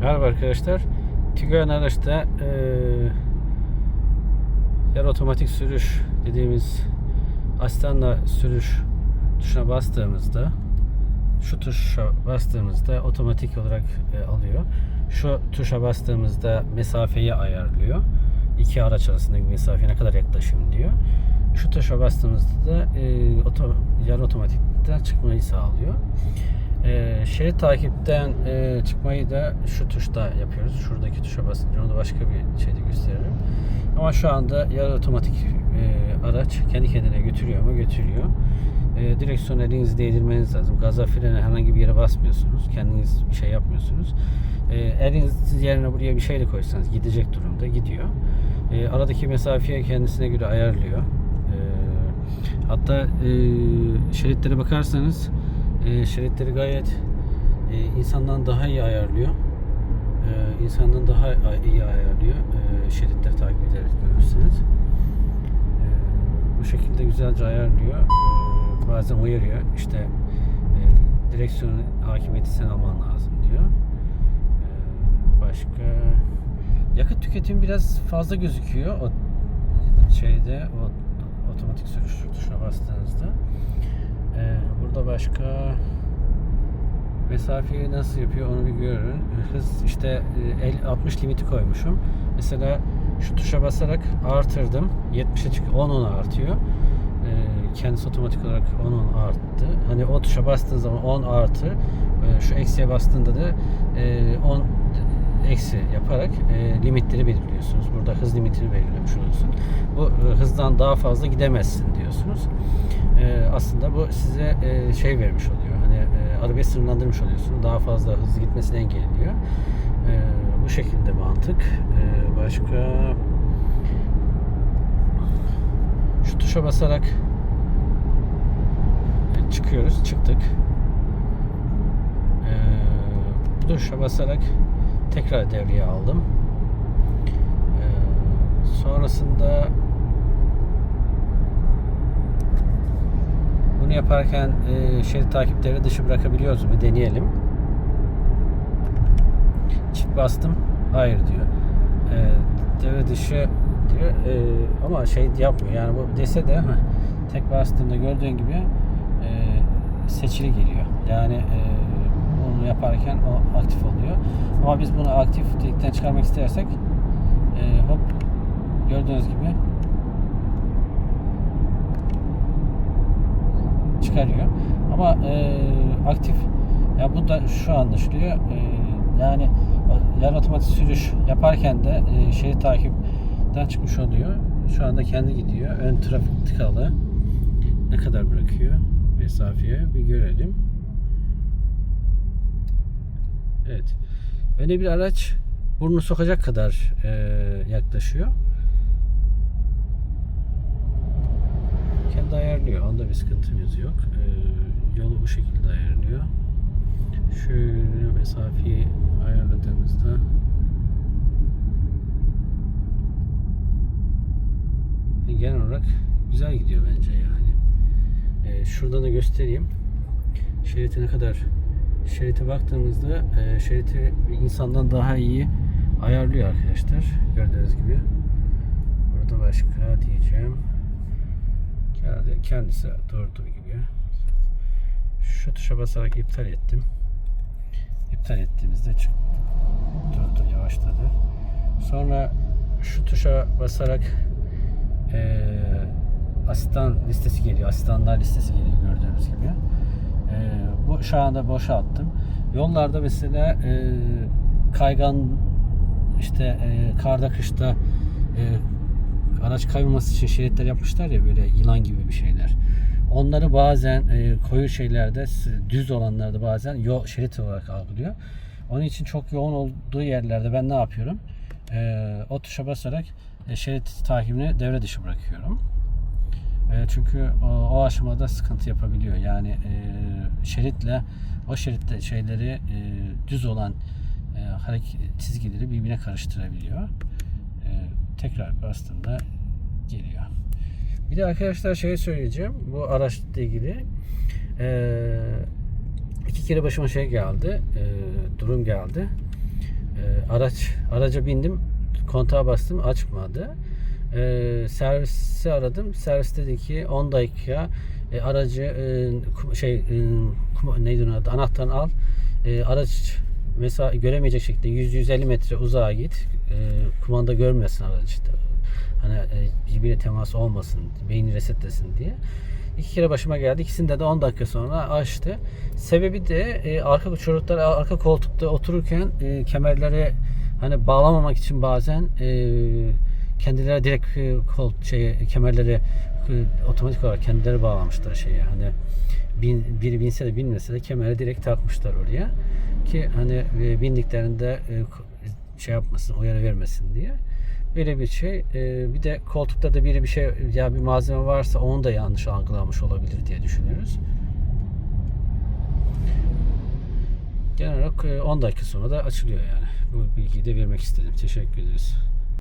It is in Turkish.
Merhaba arkadaşlar. Tiguan araçta e, yer otomatik sürüş dediğimiz asistanla sürüş tuşuna bastığımızda şu tuşa bastığımızda otomatik olarak e, alıyor. Şu tuşa bastığımızda mesafeyi ayarlıyor. İki araç arasındaki mesafe ne kadar yaklaşım diyor. Şu tuşa bastığımızda da e, oto, yarı otomatikten çıkmayı sağlıyor. E, şerit takipten e, çıkmayı da şu tuşta yapıyoruz. Şuradaki tuşa basınca onu da başka bir şeyde gösteririm. Ama şu anda yarı otomatik e, araç kendi kendine götürüyor mu? Götürüyor. E, direksiyonu elinizi değdirmeniz lazım. Gaza frene herhangi bir yere basmıyorsunuz. Kendiniz bir şey yapmıyorsunuz. E, eliniz yerine buraya bir şey de koysanız gidecek durumda gidiyor. E, aradaki mesafeyi kendisine göre ayarlıyor. E, hatta e, şeritlere bakarsanız e, şeritleri gayet e, insandan daha iyi ayarlıyor. E, insandan daha iyi ayarlıyor. E, şeritleri takip ederek görürsünüz. E, bu şekilde güzelce ayarlıyor. E, bazen uyarıyor. İşte e, direksiyon hakimiyeti sen alman lazım diyor. E, başka yakıt tüketimi biraz fazla gözüküyor o şeyde o otomatik sürüş tuşuna bastığınızda. Ee, burada başka mesafeyi nasıl yapıyor onu bir görün. Hız işte e, el 60 limiti koymuşum. Mesela şu tuşa basarak artırdım. 70'e çık 10 10 artıyor. Ee, kendisi otomatik olarak 10 10 arttı. Hani o tuşa bastığın zaman 10 artı e, şu eksiye bastığında da e, 10 eksi yaparak e, limitleri belirliyorsunuz. Burada hız limitini belirlemiş oluyorsun. Bu e, hızdan daha fazla gidemezsin diyorsunuz. E, aslında bu size e, şey vermiş oluyor. Hani e, arabayı sınırlandırmış oluyorsunuz. Daha fazla hızlı gitmesini engelliyor. E, bu şekilde mantık. E, başka şu tuşa basarak e, çıkıyoruz. Çıktık. E, bu tuşa basarak tekrar devreye aldım. Ee, sonrasında bunu yaparken e, şerit takipleri dışı bırakabiliyoruz mu? Deneyelim. Çift bastım. Hayır diyor. E, devre dışı diyor. E, ama şey yapmıyor. Yani bu dese de heh, tek bastığımda gördüğün gibi e, seçili geliyor. Yani e, bunu yaparken o aktif oluyor. Ama biz bunu aktiflikten çıkarmak istersek e, hop gördüğünüz gibi çıkarıyor. Ama e, aktif ya bu da şu anlaşılıyor. E, yani yarı otomatik sürüş yaparken de e, şerit takipten çıkmış oluyor. Şu anda kendi gidiyor. Ön trafik tıkalı. Ne kadar bırakıyor mesafeye bir görelim. Evet. Öne bir araç burnunu sokacak kadar e, yaklaşıyor. Kendi ayarlıyor. Onda bir sıkıntımız yok. E, yolu bu şekilde ayarlıyor. Şöyle mesafeyi ayarladığımızda e, genel olarak güzel gidiyor bence yani. E, şuradan da göstereyim. Şeriti ne kadar şerite baktığımızda e, şeriti insandan daha iyi ayarlıyor arkadaşlar. Gördüğünüz gibi. Burada başka diyeceğim. Kendi, kendisi durduğu gibi. Şu tuşa basarak iptal ettim. İptal ettiğimizde çık durdu, yavaşladı. Sonra şu tuşa basarak e, asistan listesi geliyor. Asistanlar listesi geliyor gördüğünüz gibi. E, bu şu anda boşalttım. Yollarda mesela e, kaygan işte e, karda kışta e, araç kaymaması için şeritler yapmışlar ya böyle yılan gibi bir şeyler. Onları bazen e, koyu şeylerde düz olanlarda bazen yol şerit olarak algılıyor. Onun için çok yoğun olduğu yerlerde ben ne yapıyorum? E, o tuşa basarak e, şerit takibini devre dışı bırakıyorum. E, çünkü o, o aşamada sıkıntı yapabiliyor. Yani e, şeritle o şeritte şeyleri e, düz olan e, hareket çizgileri birbirine karıştırabiliyor. E, tekrar bastığımda geliyor. Bir de arkadaşlar şey söyleyeceğim. Bu araçla ilgili e, iki kere başıma şey geldi. E, durum geldi. araç araca bindim kontağa bastım açmadı. E, servisi aradım. Servis dedi ki 10 dakika e, aracı e, şey e, neydi onun adı anahtarını al. E, araç mesela göremeyecek şekilde 100-150 metre uzağa git. E, kumanda görmesin aracı. Hani e, birbirine temas olmasın, beyni resetlesin diye. İki kere başıma geldi. İkisinde de 10 dakika sonra açtı. Sebebi de e, arka çocuklar arka koltukta otururken e, kemerleri hani bağlamamak için bazen e, kendileri direkt e, kol şey kemerleri e, otomatik olarak kendileri bağlamışlar şeye hani bin, biri binse de binmese de kemeri direkt takmışlar oraya ki hani e, bindiklerinde e, şey yapmasın uyarı vermesin diye böyle bir şey E, bir de koltukta da biri bir şey ya bir malzeme varsa onu da yanlış algılamış olabilir diye düşünüyoruz. Genel olarak e, 10 dakika sonra da açılıyor yani. Bu bilgiyi de vermek istedim. Teşekkür ederiz.